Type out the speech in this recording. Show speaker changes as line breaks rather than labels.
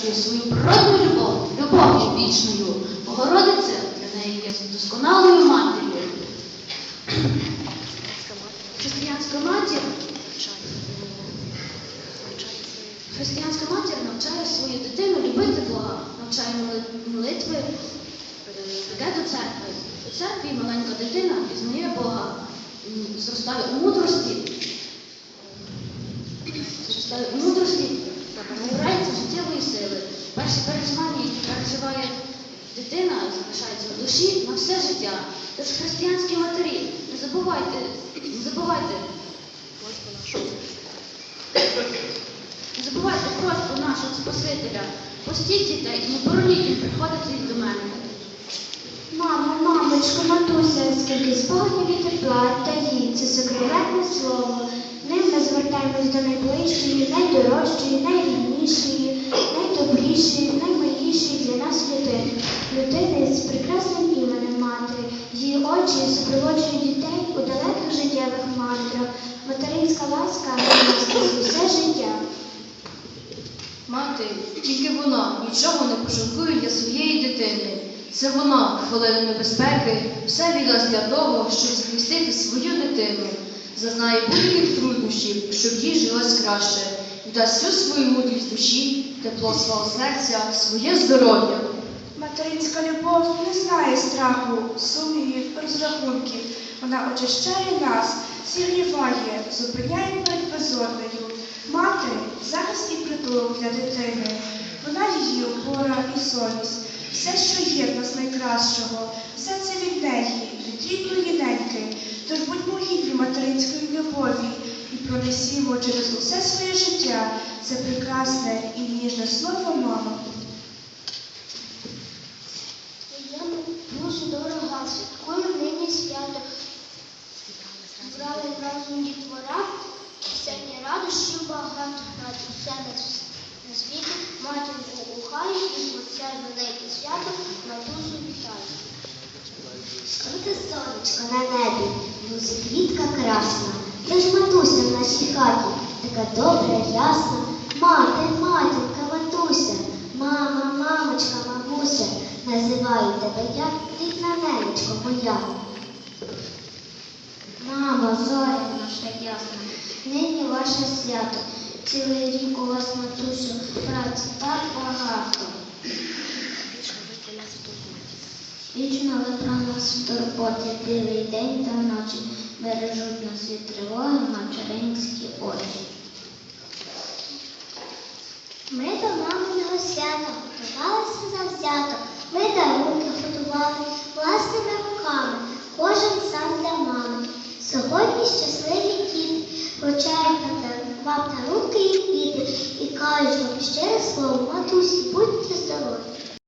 чує свою природну любов, любов'ю вічною. Богородиця для неї є досконалою матір'ю. Християнська матір Християнська матір навчає свою дитину любити Бога, навчає молитви, е, йде до церкви. У церкві маленька дитина пізнає Бога, зростає у мудрості, зростає у мудрості. Перші переживання, які переживає дитина, залишаються в душі на все життя. Тож християнські матері, не забувайте, не забувайте не забувайте просьбу нашого Спасителя. Постіть дітей і не бороніть їм приходити до мене.
Мамо, мамочко, матуся, скільки спогнів і тепла дає це сокровенне слово. Ним ми звертаємось до найближчої, найдорожчої, найріднішої, найдобрішої, наймилішої для нас людини. Людини з прекрасним іменем матері. Її очі супроводжують дітей у далеких життєвих мандрах. Материнська ласка нас усе життя.
Мати, тільки вона нічого не пожалкує для своєї дитини. Це вона, хвилину небезпеки, все віддасть для того, щоб захистити свою дитину, зазнає будь-яких труднощів, щоб їй жилось краще, віддасть всю свою мудрість душі, тепло свого серця, своє здоров'я.
Материнська любов не знає страху, сумнівів, розрахунків. Вона очищає нас, зігріває, зупиняє перед безоднею. Мати захист і притулок для дитини. Вона її опора і совість. Все, що є в нас найкращого, все це від неї, від рідної неньки. Тож будьмо гідні материнської любові і пронесімо через усе своє життя це прекрасне і ніжне слово мама.
Моєму дуже дорога, святкую нині свято. Збрали разом дітвора, сьогодні радощів багато, над усе на, на світі, матінку ухаю і про це велике свято матусю вітаю. Скрите сонечко на небі, лузи квітка красна, де ж матуся в нашій хаті, така добра, ясна, мати, матінка, матуся, мама, мамочка, мамуся, називаю тебе я, рідна ненечко моя. Мамо, зоря наша ясна, нині ваше свято, цілий рік у вас, матусю, праці так багато. Вічно ви про нас в турботі, білий день та ночі, бережуть нас від тривоги материнські очі. Ми до маминого свята готувалися завзято. Ми дарунки готували власними руками, кожен сам для мами. Сьогодні щасливі діти вручають вам дарунки і квіти і кажуть вам щире слово, матусі, будьте здорові.